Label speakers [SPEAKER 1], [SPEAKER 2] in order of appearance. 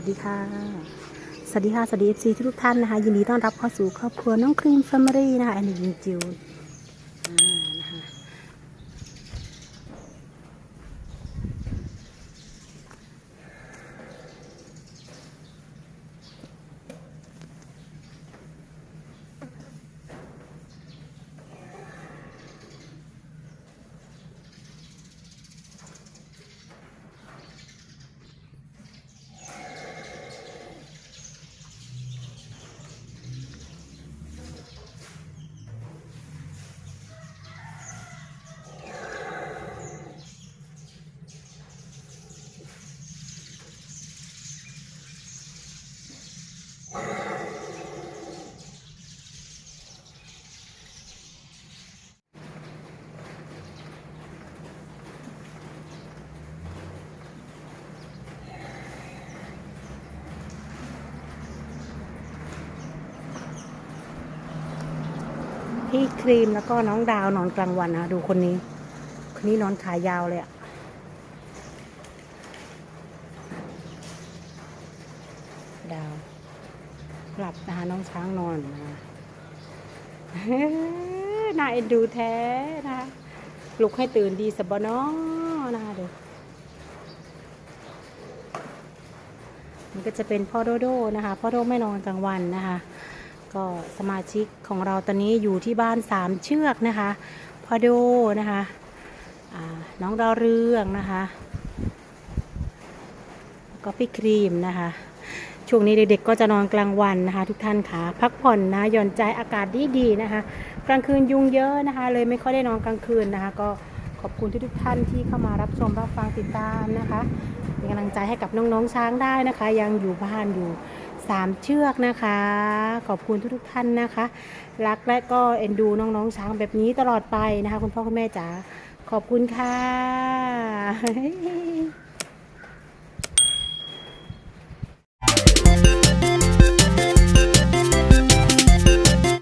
[SPEAKER 1] วัสดีค่ะ สวัสดีค่ะ สวัสดีเอฟซีทุกท่านนะคะ ยินดีต้อนรับเข้าสู่ครอบครัวน้องครีมแฟมิลี่นะคะอันนี้ยิงจิว พี่ครีมแล้วก็น้องดาวนอนกลางวันนะดูคนนี้ คนนี้นอนขายาวเลยอะดาว หลับนะคะน้องช้างนอนนะคะน่าเอ็นดูแท้นะคะปลุกให้ตื่นดีสบเนอนะคะเดี๋ยวมันก็จะเป็นพ่อโดโดนะคะ พ่อโดไม่นอนกลางวันนะคะ ก็สมาชิกของเราตอนนี้อยู่ที่บ้านสามเชือกนะคะพ่อโดนะคะน้องดาวเรืองนะคะ ก็พี่ครีมนะคะ ช่วงนี้เด็กๆก็จะนอนกลางวันนะคะ ทุกท่านค่ะพักผ่อนนะหย่อนใจอากาศดีๆนะคะ กลางคืนยุงเยอะนะคะ เลยไม่ค่อยได้นอนกลางคืนนะคะ ก็ขอบคุณทุกๆท่านที่เข้ามารับชมรับฟังติดตามนะคะเป็นกำลังใจให้กับน้องๆช้างได้นะคะ ยังอยู่บ้านอยู่สามเชือกนะคะ ขอบคุณทุกๆท่านนะคะ รักและก็เอ็นดูน้องๆช้างแบบนี้ตลอดไปนะคะ คุณพ่อคุณแม่จ๋าขอบคุณค่ะ